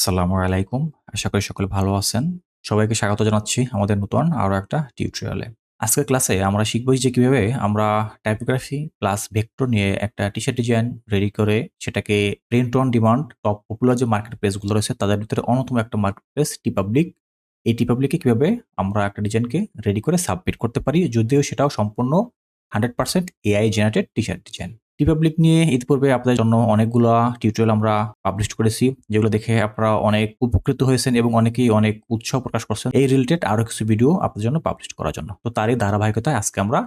আসসালামু আলাইকুম। আশা করি সকলে ভালো আছেন। সবাইকে স্বাগত জানাচ্ছি আমাদের নতুন আরও একটা টিউটোরিয়ালে। আজকের ক্লাসে আমরা শিখব যে কীভাবে আমরা টাইপোগ্রাফি প্লাস ভেক্টর নিয়ে একটা টি-শার্ট ডিজাইন রেডি করে সেটাকে print on demand top popular যে মার্কেট প্লেসগুলো রয়েছে, তাদের ভিতরে অন্যতম একটা মার্কেট প্লেস টিপাবলিক। এই টিপাবলিকে কীভাবে আমরা একটা ডিজাইনকে রেডি করে সাবমিট করতে পারি, যদিও সেটাও সম্পূর্ণ 100% AI generated T-shirt design. TeePublic নিয়ে ইতিপূর্বে আপনাদের জন্য অনেকগুলা টিউটোরিয়াল আমরা পাবলিশ করেছি, যেগুলো দেখে আপনারা অনেক উপকৃত হয়েছেন এবং অনেকেই অনেক উৎসাহ প্রকাশ করছেন এই রিলেটেড আরও কিছু ভিডিও আপনাদের জন্য পাবলিশ করার জন্য। তো তারই ধারাবাহিকতায় আজকে আমরা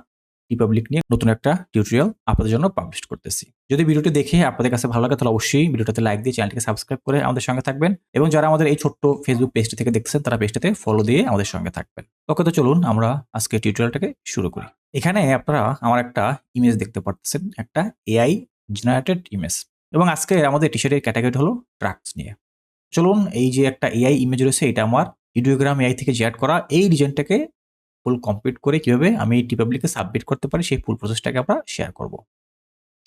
রিপাবলিক নিয়ে নতুন একটা টিউটোরিয়াল আপনাদের জন্য পাবলিশ করতেছি। যদি ভিডিওটি দেখে আপনাদের কাছে ভালো লাগে, তাহলে অবশ্যই ভিডিওটাতে লাইক দিয়ে চ্যানেলটিকে সাবস্ক্রাইব করে আমাদের সঙ্গে থাকবেন এবং যারা আমাদের এই ছোট্ট ফেসবুক পেজটি থেকে দেখছেন, তারা পেজটাতে ফলো দিয়ে আমাদের সঙ্গে থাকবেন। ওকে তো চলুন আমরা আজকে টিউটোরিয়ালটাকে শুরু করি। এখানে আপনারা আমার একটা ইমেজ দেখতে পাচ্ছেন একটা এআই জেনারেটেড ইমেজ এবং আজকে আমাদের টি শার্টের ক্যাটাগরি হলো ট্রাকস নিয়ে। চলুন, এই যে একটা এআই ইমেজ রয়েছে, এটা আমার ভিডিওগ্রাম এআই থেকে জেয়ার করা এই ডিজাইনটাকে ফুল কমপ্লিট করে কীভাবে আমি টি পাবলিকে সাবমিট করতে পারি, সেই ফুল প্রসেসটাকে আমরা শেয়ার করব।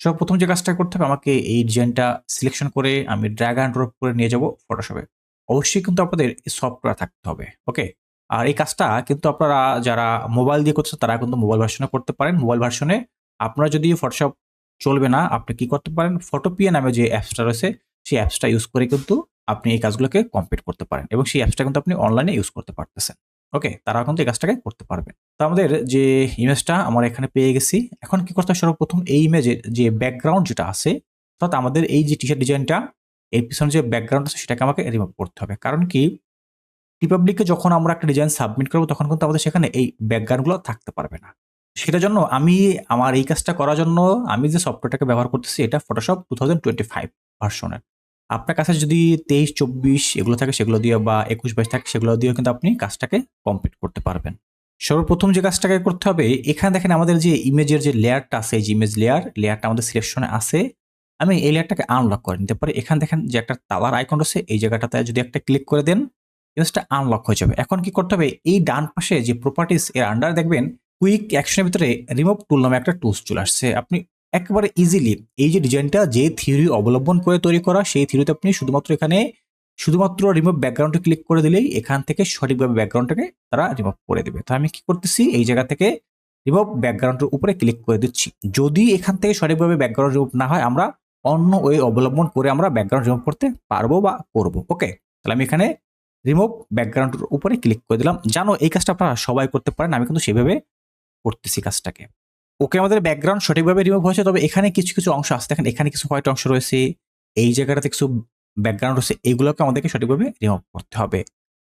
সব প্রথম যে কাজটা করতে হবে, আমাকে এই ডিজাইনটা সিলেকশন করে আমি ড্র্যাগ অ্যান্ড ড্রপ করে নিয়ে যাব ফটোশপে অবশ্যই কিন্তু আপনাদের সফটওয়্যার থাকতে হবে ওকে আর এই কাজটা কিন্তু আপনারা যারা মোবাইল দিয়ে করছে তারা কিন্তু মোবাইল ভার্সনে করতে পারেন। মোবাইল ভার্সনে আপনারা যদি ফটোশপ চলবে না, আপনি কি করতে পারেন? ফটোপিয়া নামে যে অ্যাপসটা রয়েছে, সেই অ্যাপসটা ইউজ করে কিন্তু আপনি এই কাজগুলোকে কমপ্লিট করতে পারেন এবং সেই অ্যাপসটা কিন্তু আপনি অনলাইনে ইউজ করতে পারতেছেন। ওকে তারা কিন্তু এই কাজটাকে করতে পারবেন তো আমাদের যে ইমেজটা আমরা এখানে পেয়ে গেছি। এখন কি করতে সর্বপ্রথম এই ইমেজের যে ব্যাকগ্রাউন্ড যেটা আছে, অর্থাৎ আমাদের এই যে টি শার্ট ডিজাইনটা এর পিছনে যে ব্যাকগ্রাউন্ড আছে, সেটাকে আমাকে রিমুভ করতে হবে। কারণ কি? রিপাবলিকে যখন আমরা একটা ডিজাইন সাবমিট করব, তখন কিন্তু আমাদের সেখানে এই ব্যাকগ্রাউন্ডগুলো থাকতে পারবে না। সেটার জন্য আমি আমার এই কাজটা করার জন্য আমি যে সফটওয়্যারটাকে ব্যবহার করতেছি, এটা Photoshop two thousand twenty five ভার্সনের আপনার কাছে যদি তেইশ, চব্বিশ এগুলো থাকে, সেগুলো দিয়ে বা একুশ বাইশ থাকে, সেগুলো দিয়েও কিন্তু আপনি কাজটাকে কমপ্লিট করতে পারবেন। সর্বপ্রথম যে কাজটাকে করতে হবে, এখানে দেখেন আমাদের যে ইমেজের যে লেয়ারটা আছে যে ইমেজ লেয়ার লেয়ারটা আমাদের সিলেকশনে আছে। আমি এই লেয়ারটাকে আনলক করে নিতে পারি। এখানে দেখেন যে একটা তালার আইকন রয়েছে, এই জায়গাটাতে যদি একটা ক্লিক করে দেন ইমেজটা আনলক হয়ে যাবে। এখন কি করতে হবে? এই ডান পাশে যে প্রপার্টিস এর আন্ডার দেখবেন কুইক অ্যাকশনের ভিতরে রিমুভ টুল নামে একটা টুলস চলে আসছে। আপনি একেবারে ইজিলি এই যে ডিজাইনটা যে থিওরি অবলম্বন করে তৈরি করা, সেই থিওরিতে আপনি শুধুমাত্র এখানে শুধুমাত্র রিমুভ ব্যাকগ্রাউন্ডে ক্লিক করে দিলেই এখান থেকে সঠিকভাবে ব্যাকগ্রাউন্ডটাকে তারা রিমুভ করে দেবে। তো আমি কি করতেছি? এই জায়গা থেকে রিমুভ ব্যাকগ্রাউন্ডের উপরে ক্লিক করে দিচ্ছি। যদি এখান থেকে সঠিকভাবে ব্যাকগ্রাউন্ড রিমুভ না হয়, আমরা অন্য ওয়ে অবলম্বন করে আমরা ব্যাকগ্রাউন্ড রিমুভ করতে পারব বা করব। ওকে তাহলে আমি এখানে রিমুভ ব্যাকগ্রাউন্ডের উপরে ক্লিক করে দিলাম। জানো এই কাজটা আপনারা সবাই করতে পারেন, আমি কিন্তু সেভাবে করতেছি কাজটাকে। ওকে, আমাদের ব্যাকগ্রাউন্ড সঠিকভাবে রিমুভ হয়েছে, তবে এখানে কিছু কিছু অংশ আছে। দেখেন, এখানে কিছু হোয়াইট অংশ রয়েছে, এই জায়গাটাতে কিছু ব্যাকগ্রাউন্ড রয়েছে, এগুলোকে আমাদেরকে সঠিকভাবে রিমুভ করতে হবে।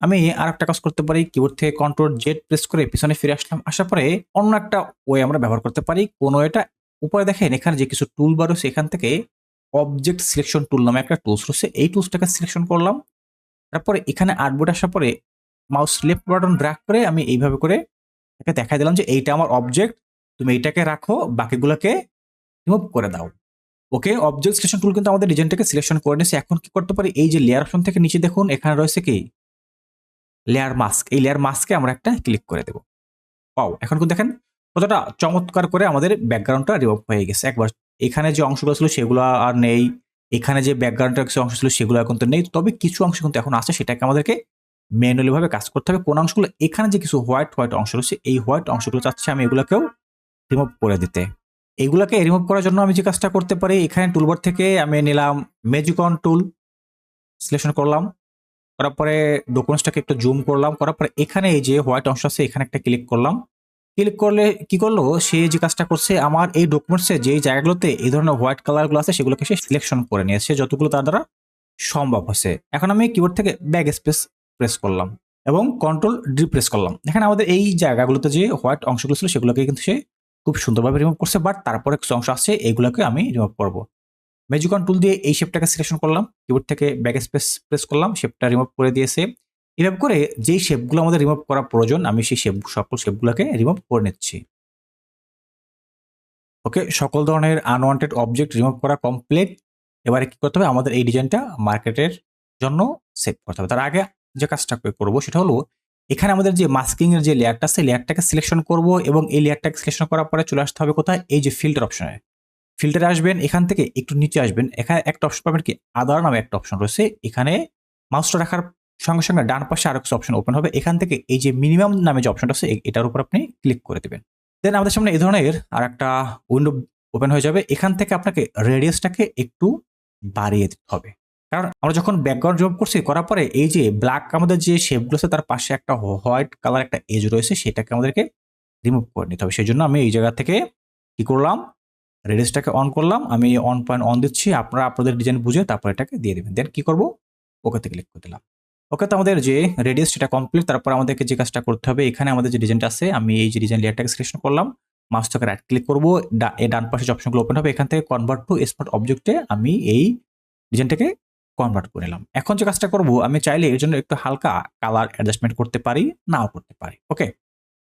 আমি আর একটা কাজ করতে পারি কিবোর্ড থেকে কন্ট্রোল জেড প্রেস করে পিছনে ফিরে আসলাম, আসার পরে অন্য একটা ওয়ে আমরা ব্যবহার করতে পারি। কোন ওয়েটা উপরে দেখেন, এখানে যে কিছু টুল বার রয়েছে, এখান থেকে অবজেক্ট সিলেকশন টুল নামে একটা টুলস রয়েছে, এই টুলসটাকে সিলেকশন করলাম। তারপরে এখানে আর্টবোর্ড আসার পরে মাউস লেফট বাটন ড্র্যাগ করে আমি এইভাবে করে একে দেখাই দিলাম যে এইটা আমার অবজেক্ট তুমি এইটাকে রাখো, বাকিগুলোকে রিমুভ করে দাও। ওকে অবজেক্ট সিলেকশন টুল কিন্তু আমাদের ডিজাইনটাকে সিলেকশন করে নিয়েছে। এখন কি করতে পারি? এই যে লেয়ার অপশন থেকে নিচে দেখুন, এখানে রয়েছে কি? লেয়ার মাস্ক এই লেয়ার মাস্কে আমরা একটা ক্লিক করে দেবো। পাও এখন কিন্তু দেখেন কতটা চমৎকার করে আমাদের ব্যাকগ্রাউন্ডটা রিমুভ হয়ে গেছে। একবার এখানে যে অংশগুলো ছিল সেগুলো আর নেই। এখানে যে ব্যাকগ্রাউন্ডের কিছু অংশ ছিল, সেগুলো এখন তো নেই। তবে কিছু অংশ কিন্তু এখন আছে, সেটাকে আমাদেরকে ম্যানুয়ালি ভাবে কাজ করতে হবে। কোন অংশগুলো, এখানে যে কিছু হোয়াইট হোয়াইট অংশ রয়েছে, এই হোয়াইট অংশগুলো চাচ্ছি আমি এগুলোকেও রিমুভ করে দিতে। এইগুলোকে রিমুভ করার জন্য আমি যে কাজটা করতে পারি, এখানে টুলবার থেকে আমি নিলাম মেজিকন টুল সিলেকশন করলাম। করার পরে ডকুমেন্টসটাকে একটু জুম করলাম। করার পরে এখানে এই যে হোয়াইট অংশ আছে, এখানে একটা ক্লিক করলাম। ক্লিক করলে কি করল? সে যে কাজটা করছে, আমার এই ডকুমেন্টসে যে জায়গাগুলোতে এই ধরনের হোয়াইট কালারগুলো আছে, সেগুলোকে সে সিলেকশন করে নিয়েছে, যতগুলো তার দ্বারা সম্ভব হয়েছে। এখন আমি কিবোর্ড থেকে ব্যাক স্পেস প্রেস করলাম এবং কন্ট্রোল ডি প্রেস করলাম। এখানে আমাদের এই জায়গাগুলোতে যে হোয়াইট অংশগুলো ছিল, সেগুলোকে কিন্তু সে খুব সুন্দরভাবে রিমুভ করছে বাট তারপরে কিছু অংশ আছে এইগুলোকে আমি রিমুভ করব। ম্যাজিকন টুল দিয়ে এই শেপটাকে সিলেকশন করলাম কিবোর্ড থেকে ব্যাক স্পেস প্রেস করলাম শেপটা রিমুভ করে দিয়েছে। এভাবে করে যেই শেপগুলো আমাদের রিমুভ করা প্রয়োজন, আমি সেই শেপ সকল শেপগুলোকে রিমুভ করে নিচ্ছি। ওকে সকল ধরনের আনওয়ান্টেড অবজেক্ট রিমুভ করা কমপ্লিট এবারে কী করতে হবে? আমাদের এই ডিজাইনটা মার্কেটের জন্য সেভ করতে হবে। তার আগে যে কাজটা করব সেটা হলো, এখানে আমাদের যে মাস্কিংয়ের যে লেয়ারটা আছে লেয়ারটাকে সিলেকশন করব এবং এই লেয়ারটাকে সিলেকশন করার পরে চলে আসতে হবে কোথায়? এই যে ফিল্টার অপশনে ফিল্টারে আসবেন, এখান থেকে একটু নিচে আসবেন। এখানে একটা অপশন পাবেন কি? আদার নামে একটা অপশন রয়েছে। এখানে মাউসটা রাখার সঙ্গে সঙ্গে ডান পাশে আরও কিছু অপশন ওপেন হবে। এখান থেকে এই যে মিনিমাম নামে যে অপশনটা আছে এটার উপর আপনি ক্লিক করে দেবেন। দেন আমাদের সামনে এই ধরনের আর একটা উইন্ডো ওপেন হয়ে যাবে। এখান থেকে আপনাকে রেডিয়াসটাকে একটু বাড়িয়ে দিতে হবে। কারণ আমরা যখন ব্যাকগ্রাউন্ড জব করছি, করার পরে এই যে ব্ল্যাক আমাদের যে শেপগুলো আছে, তার পাশে একটা হোয়াইট কালার একটা এজ রয়েছে, সেটাকে আমাদেরকে রিমুভ করে নিতে হবে। সেই জন্য আমি এই জায়গা থেকে কি করলাম? রেডিয়াসটাকে অন করলাম। আমি অন পয়েন্ট অন দিচ্ছি। আপনারা আপনাদের ডিজাইন বুঝে তারপর এটাকে দিয়ে দেবেন। দেন কি করব? ওকেতে ক্লিক করে দিলাম। ওকে, তো আমাদের যে রেডিয়াস সেটা কমপ্লিট তারপর আমাদেরকে যে কাজটা করতে হবে, এখানে আমাদের যে ডিজাইনটা আছে, আমি এই যে ডিজাইন লেয়ারটাকে সিলেকশন করলাম মাউস থেকে রাইট ক্লিক করব ডান পাশে যে অপশনগুলো ওপেন হবে, এখান থেকে কনভার্ট টু স্মার্ট অবজেক্টে আমি এই ডিজাইনটাকে কনভার্ট করে নিলাম। এখন যে কাজটা করব, আমি চাইলে এর জন্য একটু হালকা কালার অ্যাডজাস্টমেন্ট করতে পারি, নাও করতে পারি ওকে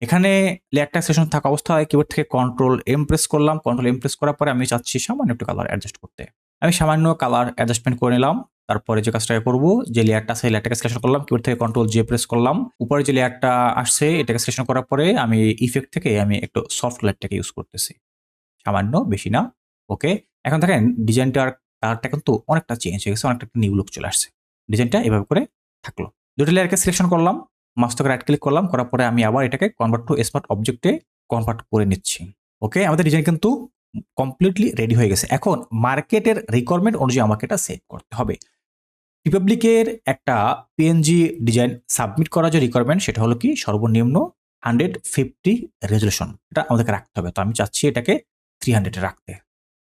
এখানে লেয়ারটা সেশন থাকা অবস্থায় কিবোর্ড থেকে কন্ট্রোল এম প্রেস করলাম কন্ট্রোল এম প্রেস করার পরে আমি চাচ্ছি সামান্য একটু কালার অ্যাডজাস্ট করতে। আমি সামান্য কালার অ্যাডজাস্টমেন্ট করে নিলাম তারপরে যে কাজটা করব, যে লেয়ারটা আছে লেয়ারটাকে সিলেকশন করলাম কিবোর্ড থেকে কন্ট্রোল জে প্রেস করলাম। উপরে যে লেয়ারটা আসছে, এটাকে সিলেকশন করার পরে আমি ইফেক্ট থেকে আমি একটু সফট লাইটটাকে ইউজ করতেছি। সামান্য, বেশি না ওকে এখন দেখেন ডিজাইনটার কালারটা কিন্তু অনেকটা চেঞ্জ হয়ে গেছে, অনেকটা নিউ লুক চলে আসছে। ডিজাইনটা এভাবে করে থাকল। দুটো লেয়ারকে সিলেকশন করলাম মাস্টারকে রাইট ক্লিক করলাম, করার পরে আমি আবার এটাকে কনভার্ট টু স্মার্ট অবজেক্টে কনভার্ট করে নিচ্ছি ওকে আমাদের ডিজাইন কিন্তু কমপ্লিটলি রেডি হয়ে গেছে। এখন মার্কেটের রিকোয়ারমেন্ট অনুযায়ী আমাকে এটা সেভ করতে হবে। রিপাবলিকের একটা পিএনজি ডিজাইন সাবমিট করার যে রিকোয়ারমেন্ট সেটা হলো কি? সর্বনিম্ন হান্ড্রেড ফিফটি রেজলিউশন এটা আমাদেরকে রাখতে হবে। তো আমি চাচ্ছি এটাকে থ্রি হান্ড্রেডে রাখতে।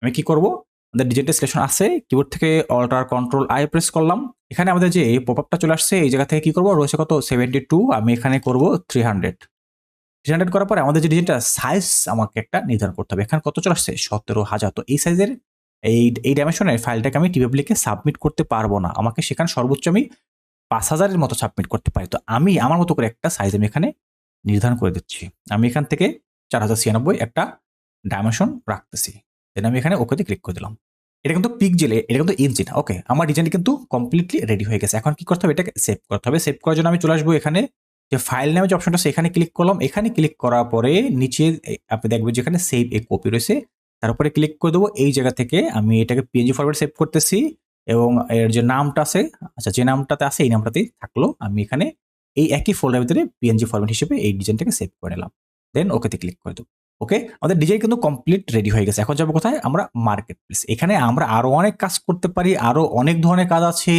আমি কি করব? আমাদের ডিজাইনটা সিলেকশন আছে। কিবোর্ড থেকে অল্টার কন্ট্রোল আই প্রেস করলাম। এখানে আমাদের যে পপ আপটা চলে আসছে, এই জায়গা থেকে কি করব? রয়েছে কত? সেভেন্টি টু আমি এখানে করব থ্রি হান্ড্রেড থ্রি হান্ড্রেড করার পরে আমাদের যে ডিজাইনটা সাইজ আমাকে একটা নির্ধারণ করতে হবে। এখানে কত চলে আসছে? সতেরো হাজার। তো এই সাইজের এই এই ডাইমেনশনের ফাইলটাকে আমি টিপাবলিকে সাবমিট করতে পারব না। আমাকে সেখানে সর্বোচ্চ আমি পাঁচ হাজারের মতো সাবমিট করতে পারি। তো আমি, আমার মতো করে একটা সাইজ আমি এখানে নির্ধারণ করে দিচ্ছি। আমি এখান থেকে চার হাজার ছিয়ানব্বই একটা ডাইমেনশন রাখতেছি। দেন আমি এখানে ওকেতে ক্লিক করে দিলাম। এটা কিন্তু পিকজেলে এটা কিন্তু ইঞ্চি না ওকে আমার ডিজাইনটি কিন্তু কমপ্লিটলি রেডি হয়ে গেছে। এখন কি করতে হবে? এটাকে সেভ করতে হবে। সেভ করার জন্য আমি চলে আসব এখানে। যে ফাইল নামে যে অপশনটা এখানে ক্লিক করলাম। এখানে ক্লিক করার পরে নিচে আপনি দেখবেন যেখানে সেভ এ কপি রয়েছে। তার উপরে ক্লিক করে দেবো, এই জায়গা থেকে আমি এটাকে পিএনজি ফরম্যাট সেভ করতেছি এবং এর যে নামটা আছে আচ্ছা যে নামটাতে আছে, এই নামটাতেই থাকল। আমি এখানে এই একই ফোল্ডার ভিতরে পিএনজি ফরম্যাট হিসেবে এই ডিজাইনটাকে সেভ করে নিলাম। দেন ওকেতে ক্লিক করে দেবো। ওকে আমাদের ডিজাইন কিন্তু কমপ্লিট রেডি হয়ে গেছে। এখন যাব কোথায়? আমরা মার্কেট প্লেস এখানে আমরা আরও অনেক কাজ করতে পারি আরও অনেক ধরনের কাজ আছে।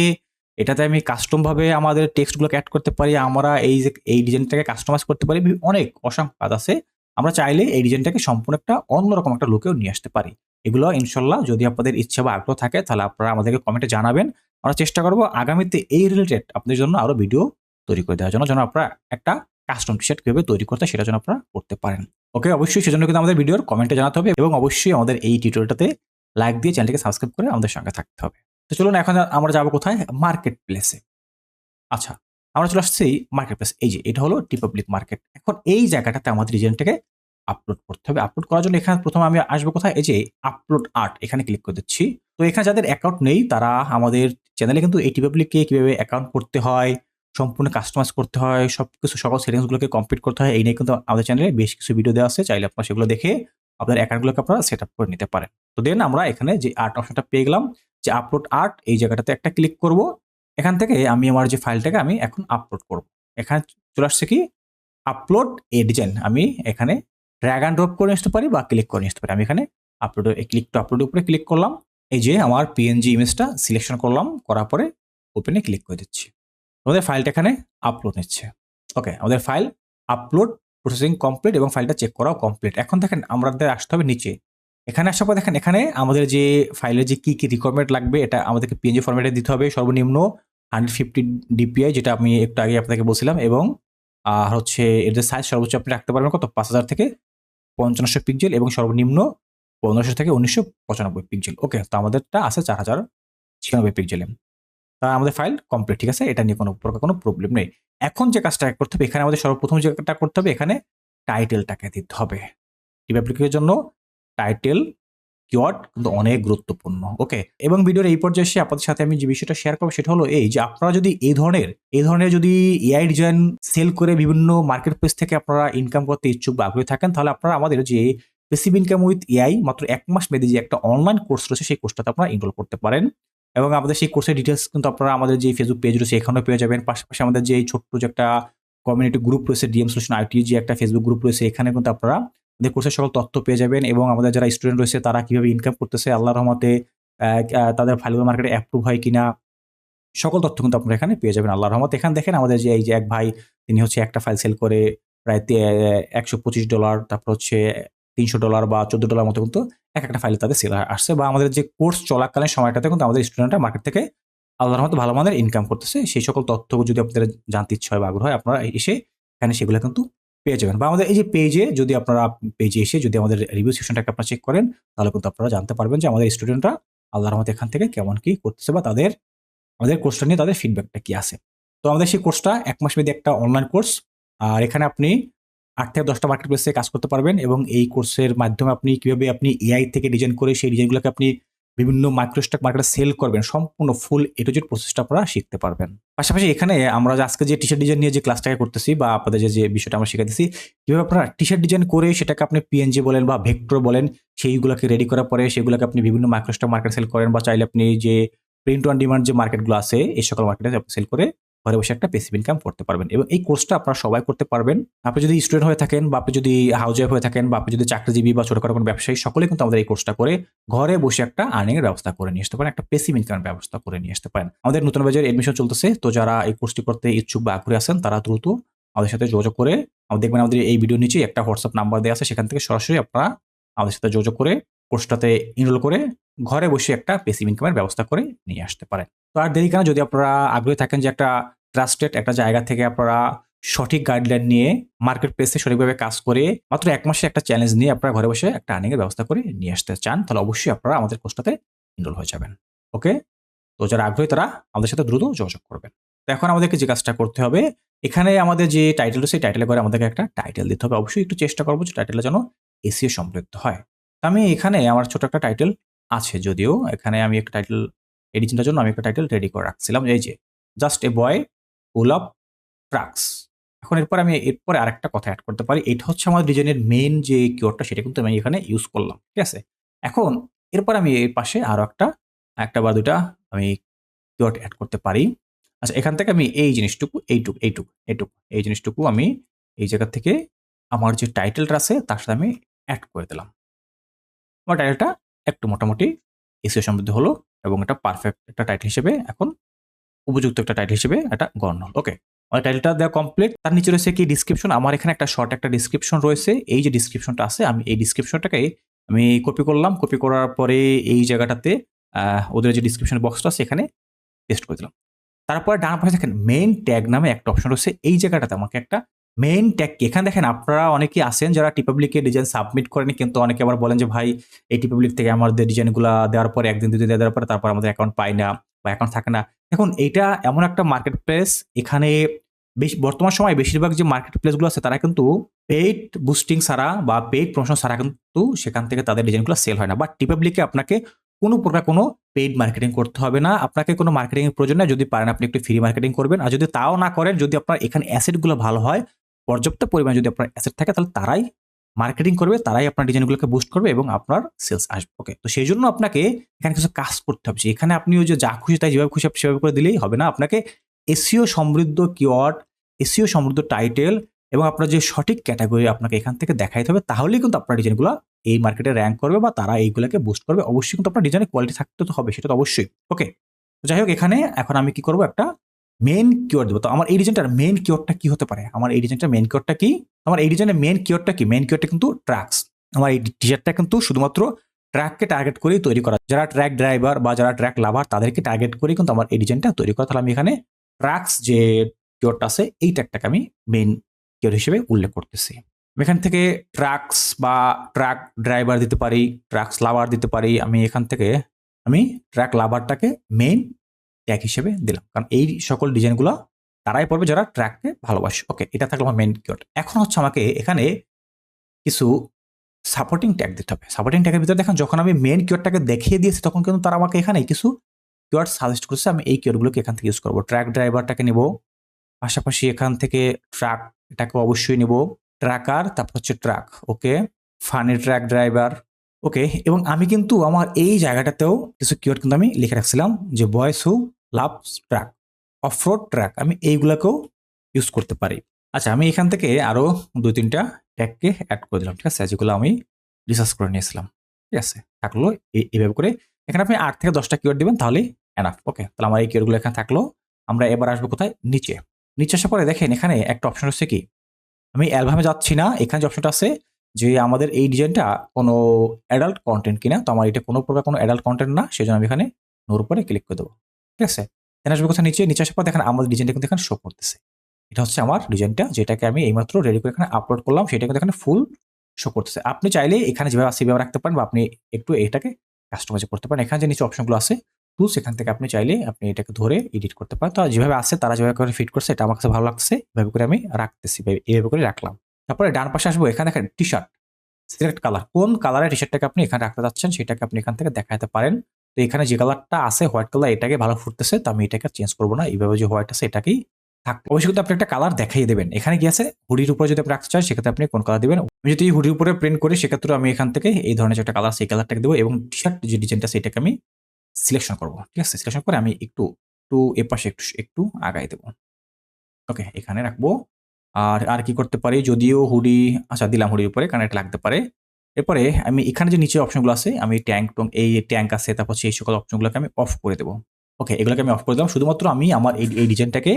এটাতে আমি কাস্টমভাবে আমাদের টেক্সটগুলোকে অ্যাড করতে পারি। আমরা এই যে, এই ডিজাইনটাকে কাস্টমাইজ করতে পারি। অনেক অসংখ্য কাজ আছে। আমরা চাইলে এই ডিজাইনটাকে সম্পূর্ণ একটা অন্যরকম একটা লুকেও নিয়ে আসতে পারি। এগুলো ইনশাল্লাহ যদি আপনাদের ইচ্ছা বা আগ্রহ থাকে, তাহলে আপনারা আমাদেরকে কমেন্টে জানাবেন। আমরা চেষ্টা করব আগামীতে এই রিলেটেড আপনাদের জন্য আরও ভিডিও তৈরি করে দেওয়ার জন্য, যেন আপনারা একটা কাস্টম টি শার্ট কীভাবে তৈরি করতে সেটা যেন আপনারা করতে পারেন। ওকে অবশ্যই সেজন্য কিন্তু আমাদের ভিডিওর কমেন্টে জানাতে হবে এবং অবশ্যই আমাদের এই টিউটোরিয়ালটাতে লাইক দিয়ে চ্যানেলটিকে সাবস্ক্রাইব করে আমাদের সঙ্গে থাকতে হবে। তো চলুন এখন আমরা যাব কোথায়? মার্কেট প্লেসে আচ্ছা আমরা চলে আসছি মার্কেট প্লেস এই যে, এটা হলো টিপাবলিক মার্কেট এখন এই জায়গাটাতে আমাদের রিজেন্টটাকে আপলোড করতে হবে। আপলোড করার জন্য এখানে প্রথমে আমি আসব কোথায়? এই যে আপলোড আর্ট এখানে ক্লিক করে দিচ্ছি। তো এখানে যাদের অ্যাকাউন্ট নেই, তারা আমাদের চ্যানেলে কিন্তু এই টিপাবলিককে কীভাবে অ্যাকাউন্ট করতে হয়, সম্পূর্ণ কাস্টমাইজ করতে হয় সব কিছু সকল সেটিংসগুলোকে কমপ্লিট করতে হয়, এই নিয়ে কিন্তু আমাদের চ্যানেলে বেশ কিছু ভিডিও দেওয়া আছে। চাইলে আপনারা সেগুলো দেখে আপনাদের অ্যাকাউন্টগুলোকে আপনারা সেট করে নিতে পারেন। তো দেন আমরা এখানে যে আর্ট অপশনটা পেয়ে গেলাম, যে আপলোড আর্ট এই জায়গাটাতে একটা ক্লিক করব। এখান থেকে আমি আমার যে ফাইলটাকে আমি এখন আপলোড করব। এখানে চলে আসছে কি? আপলোড এ ডিজাইন আমি এখানে ড্র্যাগ অ্যান্ড ড্রপ করে আসতে পারি বা ক্লিক করে আসতে পারি। আমি এখানে আপলোড ক্লিক টু আপলোড উপরে ক্লিক করলাম। এই যে আমার পিএনজি ইমেজটা সিলেকশন করলাম। করার পরে ওপেনে ক্লিক করে দিচ্ছি। আমাদের ফাইলটা এখানে আপলোড নিচ্ছে। ওকে আমাদের ফাইল আপলোড প্রসেসিং কমপ্লিট এবং ফাইলটা চেক করাও কমপ্লিট এখন দেখেন, আমাদের আসতে হবে নিচে। এখানে আসার পর দেখেন, এখানে আমাদের যে ফাইলের যে কী কী রিকোয়ারমেন্ট লাগবে, এটা আমাদেরকে পিএনজি ফরম্যাটে দিতে হবে। সর্বনিম্ন হান্ড্রেড ফিফটি ডিপিআই যেটা আমি একটু আগে আপনাকে বলছিলাম, এবং, আর হচ্ছে এর যে সাইজ সর্বোচ্চ আপনি রাখতে পারবেন কত? পাঁচ হাজার থেকে পঞ্চান্নশো পিক্সেল এবং সর্বনিম্ন পনেরোশো থেকে উনিশশো পঁচানব্বই পিক্সেল ওকে তো আমাদেরটা আছে চার হাজার ছিয়ানব্বই পিক্সেলে তা আমাদের ফাইল কমপ্লিট ঠিক আছে? এটা নিয়ে কোনো প্রকার কোনো প্রবলেম নেই। এখন যে কাজটা করতে হবে, এখানে আমাদের সর্বপ্রথম যে কাজটা করতে হবে, এখানে টাইটেলটাকে দিতে হবে। টিপাবলিকের জন্য টাইটেল কিওয়ার্ড কিন্তু অনেক গুরুত্বপূর্ণ ওকে এবং ভিডিওর এই পর্যায়ে এসে আপনাদের সাথে আমি যে বিষয়টা শেয়ার করব সেটা হলো এই যে আপনারা যদি এই ধরনের এই ধরনের যদি এআই ডিজাইন সেল করে বিভিন্ন মার্কেট প্লেস থেকে আপনারা ইনকাম করতে ইচ্ছুক বা আগ্রহী থাকেন, তাহলে আপনারা আমাদের যে পেসিভ ইনকাম উইথ এআই মাত্র এক মাস মেয়াদী যে একটা অনলাইন কোর্স রয়েছে, সেই কোর্সটাতে আপনারা এনরোল করতে পারেন। এবং আমাদের সেই কোর্সের ডিটেলস কিন্তু আপনারা আমাদের যে ফেসবুক পেজ রয়েছে, এখানেও পেয়ে যাবেন। পাশাপাশি আমাদের যে ছোট্ট যে একটা কমিউনিটি গ্রুপ রয়েছে ডিএম সলিউশন আইটি যে একটা ফেসবুক গ্রুপ রয়েছে, এখানে কিন্তু আপনারা আমাদের কোর্সের সকল তথ্য পেয়ে যাবেন এবং আমাদের যারা স্টুডেন্ট রয়েছে, তারা কীভাবে ইনকাম করতেছে আল্লাহ রহমতে তাদের ফাইল মার্কেটে অ্যাপ্রুভ হয় কিনা, সকল তথ্য কিন্তু আপনারা এখানে পেয়ে যাবেন আল্লাহ রহমত। এখানে দেখেন আমাদের যে এই যে এক ভাই, তিনি হচ্ছে একটা ফাইল সেল করে প্রায় একশো পঁচিশ ডলার তারপর হচ্ছে তিনশো ডলার বা চোদ্দ ডলার মতো কিন্তু এক একটা ফাইলে তাদের সেল আসছে বা আমাদের যে কোর্স চলাকালীন সময়টাতে কিন্তু আমাদের স্টুডেন্টরা মার্কেট থেকে আল্লাহর মতো ভালো মানের ইনকাম করতেছে। সেই সকল তথ্য যদি আপনাদের জানতে ইচ্ছা হয় বা আগ্রহ হয়, আপনারা এসে এখানে সেগুলো কিন্তু পেয়ে যাবেন। বা আমাদের এই যে পেজে যদি আপনারা পেজে এসে যদি আমাদের রিভিউ সেকশনটাকে আপনারা চেক করেন, তাহলে কিন্তু আপনারা জানতে পারবেন যে আমাদের স্টুডেন্টরা আল্লাহর মতো এখান থেকে কেমন কি করতেছে বা তাদের, আমাদের কোর্সটা নিয়ে তাদের ফিডব্যাকটা কি আছে। তো আমাদের সেই কোর্সটা এক মাস মেয়াদী একটা অনলাইন কোর্স আর এখানে আপনি আট থেকে দশটা মার্কেট প্লেসে কাজ করতে পারবেন এবং এই কোর্সের মাধ্যমে আপনি কীভাবে আপনি এআই থেকে ডিজাইন করে সেই ডিজাইনগুলোকে আপনি বিভিন্ন মাইক্রোস্টক মার্কেটে সেল করবেন, সম্পূর্ণ ফুল এটোজেড প্রসেসটা আপনারা শিখতে পারবেন। পাশাপাশি এখানে আমরা আজকে যে টি শার্ট ডিজাইন নিয়ে যে ক্লাসটাকে করতেছি বা আপনাদের যে যে বিষয়টা আমরা শিখাতেছি কীভাবে আপনারা টি শার্ট ডিজাইন করে সেটাকে আপনি পিএনজি বলেন বা ভেক্টর বলেন, সেইগুলোকে রেডি করার পরে সেগুলোকে আপনি বিভিন্ন মাইক্রোস্টক মার্কেট সেল করেন বা চাইলে আপনি যে প্রিন্ট অন ডিমান্ড যে মার্কেটগুলো আছে, এই সকল মার্কেটে সেল করে ঘরে বসে একটা পেসিভ ইনকাম করতে পারবেন এবং এই কোর্সটা আপনারা সবাই করতে পারবেন। আপনি যদি স্টুডেন্ট হয়ে থাকেন বা আপনি যদি হাউস ওয়াইফ হয়ে থাকেন বা আপনি যদি চাকরিজীবী বা ছোটখাটো কোনো ব্যবসায়ী, সকলে কিন্তু আমাদের এই কোর্সটা করে ঘরে বসে একটা আর্নিং এর ব্যবস্থা করে নিয়ে আসতে পারেন, একটা পেসিভ ইনকামের ব্যবস্থা করে নিয়ে আসতে পারেন। আমাদের নতুন বাজার এডমিশন চলতেছে, তো যারা এই কোর্সটি করতে ইচ্ছুক বা আগ্রহী আছেন, তারা দ্রুত আমাদের সাথে যোগাযোগ করে আমাদের দেখবেন আমাদের এই ভিডিও নিচে একটা হোয়াটসঅ্যাপ নাম্বার দেওয়া আছে, সেখান থেকে সরাসরি আপনারা আমাদের সাথে যোগাযোগ করে কোর্সটাতে ইনরোল করে ঘরে বসে একটা পেসিভ ইনকামের ব্যবস্থা করে নিয়ে আসতে পারেন। তো আর দেরি কেন? যদি আপনারা আগ্রহী থাকেন যে একটা ট্রাস্টেড একটা জায়গা থেকে আপনারা সঠিক গাইডলাইন নিয়ে মার্কেট প্লেসে সঠিকভাবে কাজ করে মাত্র এক মাসে একটা চ্যালেঞ্জ নিয়ে আপনারা ঘরে বসে একটা আর্নিংয়ের ব্যবস্থা করে নিয়ে আসতে চান, তাহলে অবশ্যই আপনারা আমাদের কোর্সটাতে ইনরোল হয়ে যাবেন। ওকে তো যারা আগ্রহী তারা আমাদের সাথে দ্রুত যোগাযোগ করবেন। তো এখন আমাদেরকে যে কাজটা করতে হবে, এখানে আমাদের যে টাইটেল সেই টাইটেলে করে আমাদেরকে একটা টাইটেল দিতে হবে। অবশ্যই একটু চেষ্টা করব যে টাইটেলটা যেন এসিও সমৃদ্ধ হয়। আমি এখানে আমার ছোট একটা টাইটেল আছে যদিও। এখানে আমি একটা টাইটেল এডিশনটার জন্য আমি একটা টাইটেল রেডি করে রাখছিলাম, এই যে just a boy full of tracks এখন এরপর আমি এরপরে আরেকটা কথা অ্যাড করতে পারি, এটা হচ্ছে আমার ডিজাইনের মেইন যে কিওয়ার্ডটা সেটা কিন্তু আমি এখানে ইউজ করলাম, ঠিক আছে? এখন এরপর আমি এর পাশে আরও একটা একটা বা দুটা আমি কিওয়ার্ড অ্যাড করতে পারি। আচ্ছা এখান থেকে আমি এই জিনিসটুকু, এইটুকু এইটুকু এইটুকু, এই জিনিসটুকু আমি এই জায়গা থেকে আমার যে টাইটেলটা আছে, তার সাথে আমি অ্যাড করে দিলাম। আমার টাইটেলটা একটু মোটামুটি এসিও সমৃদ্ধ হলো। এবং এটা পারফেক্ট একটা টাইটেল হিসেবে এখন উপযুক্ত একটা টাইটেল হিসেবে এটা গণ্য। হলো ওকে আমার টাইটেলটা দেওয়া কমপ্লিট তার নিচে রয়েছে কি ডিসক্রিপশন আমার এখানে একটা শর্ট একটা ডিসক্রিপশন রয়েছে। এই যে ডিসক্রিপশনটা আছে, আমি এই ডিসক্রিপশনটাকে আমি কপি করলাম। কপি করার পরে এই জায়গাটাতে ওদের যে ডিসক্রিপশন বক্সটা আছে, এখানে পেস্ট করে দিলাম। তারপরে ডান পাশে দেখেন মেইন ট্যাগ নামে একটা অপশন রয়েছে। এই জায়গাটাতে আমাকে একটা মেইন ট্যাগ এখানে দেখেন আপনারা অনেকে আছেন যারা টিপাবলিকে ডিজাইন সাবমিট করেনি, কিন্তু অনেকে আবার বলেন যে, ভাই, এই টিপাবলিক থেকে আমাদের ডিজাইনগুলো দেওয়ার পরে একদিন, দুদিন দেওয়ার পরে তারপর আমাদের অ্যাকাউন্ট পাই না বা অ্যাকাউন্ট থাকে না। এখন এটা এমন একটা মার্কেট প্লেস এখানে বেশ, বর্তমান সময় বেশিরভাগ যে মার্কেট প্লেসগুলো আছে, তারা কিন্তু পেইড বুস্টিং ছাড়া বা পেইড প্রমোশন ছাড়া কিন্তু সেখান থেকে তাদের ডিজাইনগুলো সেল হয় না। বাট টিপাবলিকে আপনাকে কোনো প্রকার কোনো পেইড মার্কেটিং করতে হবে না। আপনাকে কোনো মার্কেটিং এর প্রয়োজন নেই। যদি পারেন, আপনি একটু ফ্রি মার্কেটিং করবেন। আর যদি তাও না করেন, যদি আপনার এখানে অ্যাসেটগুলো ভালো হয় পর্যাপ্ত পরিমাণে যদি আপনার অ্যাসেট থাকে, তাহলে তারাই মার্কেটিং করবে, তারাই আপনার ডিজাইনগুলোকে বুস্ট করবে এবং আপনার সেলস আসবে। ওকে তো সেই জন্য আপনাকে এখানে কিছু কাজ করতে হবে। এখানে আপনি ওই যে যা খুশি তাই যেভাবে খুশি সেভাবে করে দিলেই হবে না। আপনাকে এসিও সমৃদ্ধ কিওয়ার্ড এসিও সমৃদ্ধ টাইটেল এবং আপনার যে সঠিক ক্যাটাগরি আপনাকে এখান থেকে দেখাইতে হবে, তাহলেই কিন্তু আপনার ডিজাইনগুলো এই মার্কেটে র্যাঙ্ক করবে বা তারা এইগুলোকে বুস্ট করবে। অবশ্যই কিন্তু আপনার ডিজাইনের কোয়ালিটি থাকতে তো হবে, সেটা তো অবশ্যই। ওকে যাই হোক, এখানে এখন আমি কি করব? একটা মেন কিওর দেবো। তো আমার এই ডিজাইনটার মেন কিওয়ার্ডটা কি হতে পারে? আমার এই ডিজাইনটার মেন কিওরটা কি? আমার এই ডিজাইনের মেন কিওরটা কি? মেন কিওরটা কিন্তু ট্রাক্স আমার এই টি শার্টটা কিন্তু শুধুমাত্র ট্র্যাককে টার্গেট করেই তৈরি করা। যারা ট্র্যাক ড্রাইভার বা যারা ট্র্যাক লাভার তাদেরকে টার্গেট করেই কিন্তু আমার এই ডিজাইনটা তৈরি করা। তাহলে আমি এখানে ট্রাক্স যে কিওরটা আছে, এই ট্যাগটাকে আমি মেন কিওর হিসেবে উল্লেখ করতেছি। এখান থেকে ট্রাক্স বা ট্রাক ড্রাইভার দিতে পারি ট্রাক্স লাভার দিতে পারি। আমি এখান থেকে, আমি ট্র্যাক লাভারটাকে মেইন ট্যাগ হিসেবে দিলাম। কারণ এই সকল ডিজাইনগুলো তারাই পড়বে যারা ট্র্যাককে ভালোবাসে। ওকে, এটা থাকল আমার মেন কিওয়ার্ড এখন হচ্ছে আমাকে এখানে কিছু সাপোর্টিং ট্যাগ দিতে হবে। সাপোর্টিং ট্যাগের ভিতরে দেখেন, যখন আমি মেন কিওয়ার্ডটাকে দেখিয়ে দিয়েছি, তখন কিন্তু তারা আমাকে এখানে কিছু কিওয়ার্ড সাজেস্ট করছে। আমি এই কিওয়ার্ডগুলোকে এখান থেকে ইউজ করব। ট্র্যাক ড্রাইভারটাকে নেব। পাশাপাশি এখান থেকে ট্রাক এটাকে অবশ্যই নেব। ট্র্যাকার তারপর হচ্ছে truck okay funny truck driver okay এবং আমি কিন্তু আমার এই জায়গাটাতেও কিছু কিওয়ার্ড কিন্তু আমি লিখে রাখছিলাম যে boys who love truck off road truck আমি এইগুলাকেও ইউজ করতে পারি। আচ্ছা আমি এখান থেকে আরও দুই তিনটা ট্যাগকে অ্যাড করে দিলাম, ঠিক আছে? যেগুলো আমি রিসার্চ করে নিয়েছিলাম, ঠিক আছে? থাকল এই- এইভাবে করে। এখানে আপনি আট থেকে দশটা কিওয়ার্ড দিবেন, তাহলেই এনাফ ওকে তাহলে আমার এই কিওয়ার্ডগুলো এখানে থাকল। আমরা এবার আসব কোথায়? নিচে। নিচে আসার পরে দেখেন, এখানে একটা অপশন হচ্ছে কি? আমি অ্যালবামে যাচ্ছি না, এখানে যে অপশনটা আছে যে আমাদের এই ডিজাইনটা কোনো অ্যাডাল্ট কন্টেন্ট কিনা, তো আমার এটা কোনো প্রকার কোনো অ্যাডাল্ট কন্টেন্ট না, সেজন্য আমি এখানে নোর উপরে ক্লিক করে দেবো। ঠিক আছে? এখানে আসবে কোথায়? নিচে নিচে আসার পর দেখেন আমাদের ডিজাইনটা কিন্তু এখানে শো করতেছে। এটা হচ্ছে আমার ডিজাইনটা যেটাকে আমি এইমাত্র রেডি করে এখানে আপলোড করলাম সেটা কিন্তু এখানে ফুল শো করতেছে। আপনি চাইলে এখানে যেভাবে সেভাবে রাখতে পারেন বা আপনি একটু এটাকে কাস্টমাইজ করতে পারেন। এখানে যে নিচে অপশনগুলো আছে টুলস সেখান থেকে আপনি চাইলে আপনি এটাকে ধরে এডিট করতে পারেন। তো যেভাবে আছে, তারা যেভাবে করে ফিট করছে, এটা আমার কাছে ভালো লাগছে, এভাবে করে আমি রাখতেছি বা- এইভাবে করে রাখলাম। তারপরে ডান পাশে আসব, এখানে দেখেন টি শার্ট সিলেক্ট কালার কোন কালারের টি শার্টটাকে আপনি এখানে রাখতে যাচ্ছেন সেটাকে আপনি এখান থেকে দেখাতে পারেন। তো এখানে যে কালারটা আছে হোয়াইট কালার এটাকে ভালো ফুটতেছে, তো আমি এটাকে চেঞ্জ করব না। এইভাবে যে হোয়াইট আছে এটাকেই থাকবে অবশ্যই কিন্তু আপনি একটা কালার দেখাই দেবেন। এখানে কি আছে? হুডির উপরে যদি আপনি রাখতে চান, সেক্ষেত্রে আপনি কোন কালার দিবেন? আমি যদি হুডির উপরে প্রিন্ট করি সেক্ষেত্রে আমি এখান থেকে এই ধরনের যে একটা কালার সেই কালারটাকে দেবো এবং টি শার্ট যে ডিজাইনটা সেটাকে আমি সিলেকশন করব। ঠিক আছে? সিলেকশন করে আমি একটু একটু এ পাশে একটু একটু আগাই দেবো। ওকে এখানে রাখব। আর আর কি করতে পারি? যদিও হুডি আচ্ছা দিলাম হুডির উপরে এটা লাগতে পারে। এরপরে আমি এখানে যে নিচে অপশনগুলো আছে, আমি ট্যাঙ্ক টং, এই ট্যাঙ্ক আছে, তারপর সেই সকল অপশনগুলোকে আমি অফ করে দেবো। ওকে এগুলোকে আমি অফ করে দিলাম। শুধুমাত্র আমি আমার এই এই ডিজাইনটাকে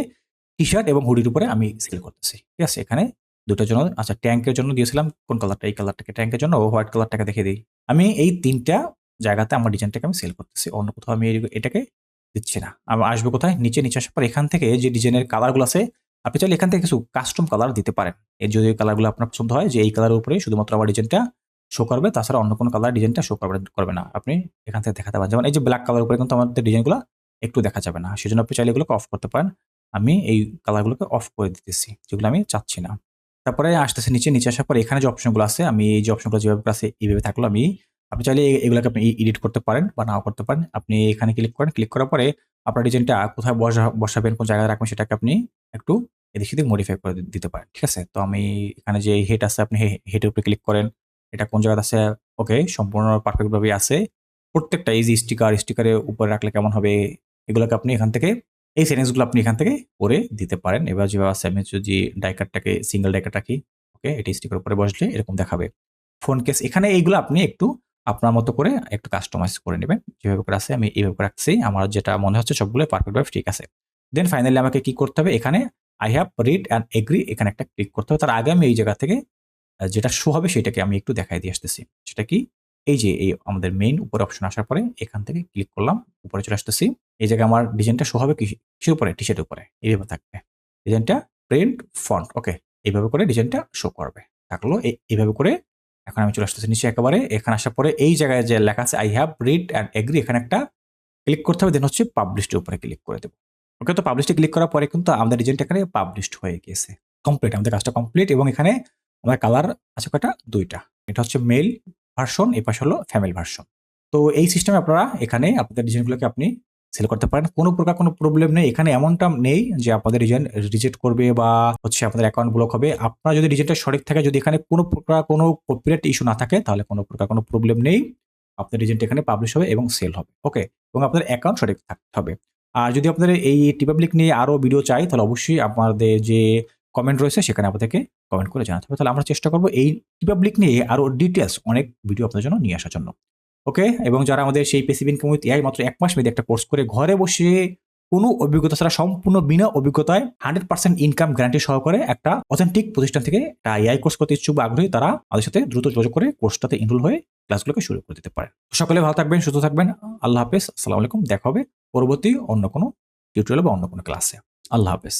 টি শার্ট এবং হুডির উপরে আমি সেল করতেছি। ঠিক আছে? এখানে দুটোর জন্য আচ্ছা ট্যাঙ্কের জন্য দিয়েছিলাম, কোন কালারটা এই কালারটাকে ট্যাঙ্কের জন্য হোয়াইট কালারটাকে দেখে দিই। আমি এই তিনটা জায়গাতে আমার ডিজাইনটাকে আমি সেল করতেছি। অন্য কোথাও আমি এটাকে দিচ্ছি না। আমি, আসব কোথায়? নিচে নিচে আসার পর এখান থেকে যে ডিজাইনের কালারগুলো আছে আপনি চাইলে এখান থেকে কিছু কাস্টম কালার দিতে পারেন। এর যদি কালারগুলো আপনার পছন্দ হয়, যে এই কালারের উপরে শুধুমাত্র আমার ডিজাইনটা শো করবে, তাছাড়া অন্য কোনো কালার ডিজাইনটা শো করবে করবে না। আপনি এখান থেকে দেখাতে পারেন। যেমন এই যে ব্ল্যাক কালার উপরে কিন্তু আমাদের ডিজাইনগুলো একটু দেখা যাবে না। সেজন্য আপনি চাইলে এগুলোকে অফ করতে পারেন। আমি এই কালারগুলোকে অফ করে দিতেছি, যেগুলো আমি চাচ্ছি না। তারপরে আসতেছে নিচে নিচে আসার পর এখানে যে অপশনগুলো আছে, আমি এই যে অপশনগুলো যেভাবে আছে, এইভাবে থাকল আমি আপনি চাইলে এগুলোকে আপনি এডিট করতে পারেন বা নাও করতে পারেন। আপনি এখানে ক্লিক করেন ক্লিক করার পরে আপনার ডিজাইনটা কোথায় বসা, বসাবেন, কোন জায়গায় রাখবেন সেটাকে আপনি একটু এদিক সেদিক মডিফাই করে দিতে পারেন, ঠিক আছে? তো আমি এখানে যে হেড আছে আপনি হেডের উপরে ক্লিক করেন। এটা কোন জায়গায় আছে? ওকে সম্পূর্ণ পারফেক্ট ভাবে আছে। প্রত্যেকটা এই স্টিকার স্টিকারের উপরে রাখলে কেমন হবে? এগুলোকে আপনি এখান থেকে, এই সেটিংসগুলো আপনি এখান থেকে করে দিতে পারেন। এবার যেভাবে আছে, আমি যদি ডাইকারটাকে সিঙ্গেল ডাইকার রাখি ওকে এটি স্টিকার উপরে বসলে এরকম দেখাবে। ফোন কেস এখানে এইগুলো আপনি একটু আপনার মতো করে একটু কাস্টমাইজ করে নেবেন। যেভাবে করে আছে আমি এইভাবে রাখছি। আমার যেটা মনে হচ্ছে সবগুলো পারফেক্ট ভাবে ঠিক আছে। দেন ফাইনালি আমাকে কি করতে হবে? এখানে I have read and agree এখানে একটা ক্লিক করতে হবে। তার আগে আমি এই জায়গা থেকে যেটা শো হবে সেটাকে আমি একটু দেখাই দিয়ে আসতেছি। সেটা কি? এই যে এই আমাদের মেইন উপরে অপশন আসার পরে এখান থেকে ক্লিক করলাম, উপরে চলে আসতেছি। এই জায়গায় আমার ডিজাইনটা শো হবে কি- উপরে? টি শার্টের উপরে। এইভাবে থাকবে। ডিজাইনটা প্রিন্ট ফন্ট ওকে এইভাবে করে ডিজাইনটা শো করবে। থাকল এই- এইভাবে করে এখন আমি চলে আসতেছি নিচে একেবারে। এখানে আসার পরে এই জায়গায় যে লেখা আছে I have read and agree এখানে একটা ক্লিক করতে হবে দেন হচ্ছে পাবলিশড উপরে ক্লিক করে দেবো। ওকে তো পাবলিশে ক্লিক করার পরে কিন্তু আমাদের ডিজাইনটা এখানে পাবলিশড হয়ে গেছে কমপ্লিট আমাদের কাজটা কমপ্লিট এবং এখানে আমাদের কালার আছে কয়টা? দুইটা। এটা হচ্ছে মেল ভার্সন এই পাশে হলো ফ্যামিলি ভার্সন তো এই সিস্টেমে আপনারা এখানে আপনাদের ডিজাইনগুলোকে আপনি সেল করতে পারেন। কোনো প্রকার কোনো প্রবলেম নেই। এখানে এমনটা নেই যে আপনাদের ডিজাইন রিজেক্ট করবে বা হচ্ছে আপনাদের অ্যাকাউন্ট ব্লক হবে। আপনার যদি ডিজাইনটা সঠিক থাকে, যদি এখানে কোনো প্রকার কোনো কপিরাইট ইস্যু না থাকে, তাহলে কোনো প্রকার কোনো প্রবলেম নেই। আপনার রিজেন্ট এখানে পাবলিশ হবে এবং সেল হবে। ওকে এবং আপনার অ্যাকাউন্ট সঠিক থাকতে হবে। আর যদি আপনাদের এই টিপাবলিক নিয়ে আরও ভিডিও চাই, তাহলে অবশ্যই আপনাদের যে কমেন্ট রয়েছে, সেখানে আপনাদেরকে কমেন্ট করে জানাতে হবে। তাহলে আমরা চেষ্টা করব এই টিপাবলিক নিয়ে আরও ডিটেলস অনেক ভিডিও আপনাদের জন্য নিয়ে আসার জন্য। ওকে? এবং যারা আমাদের সেই পেসিভ ইনকাম উইথ এআই মাত্র এক মাস মেয়েদের একটা কোর্স করে, ঘরে বসে কোনো অভিজ্ঞতা ছাড়া সম্পূর্ণ বিনা অভিজ্ঞতায় হান্ড্রেড পার্সেন্ট ইনকাম গ্যারান্টি সহকারে একটা অথেন্টিক প্রতিষ্ঠান থেকে একটা এআই কোর্স করতে ইচ্ছুক বা আগ্রহী, তারা আমাদের সাথে দ্রুত যোগাযোগ করে কোর্সটাতে ইনরোল হয়ে ক্লাসগুলোকে শুরু করে দিতে পারেন। সকলে ভালো থাকবেন, সুস্থ থাকবেন। আল্লাহ হাফেজ। আসসালামু আলাইকুম। দেখা হবে পরবর্তী অন্য কোনো টিউটোরিয়াল বা অন্য কোনো ক্লাসে আল্লাহ হাফেজ।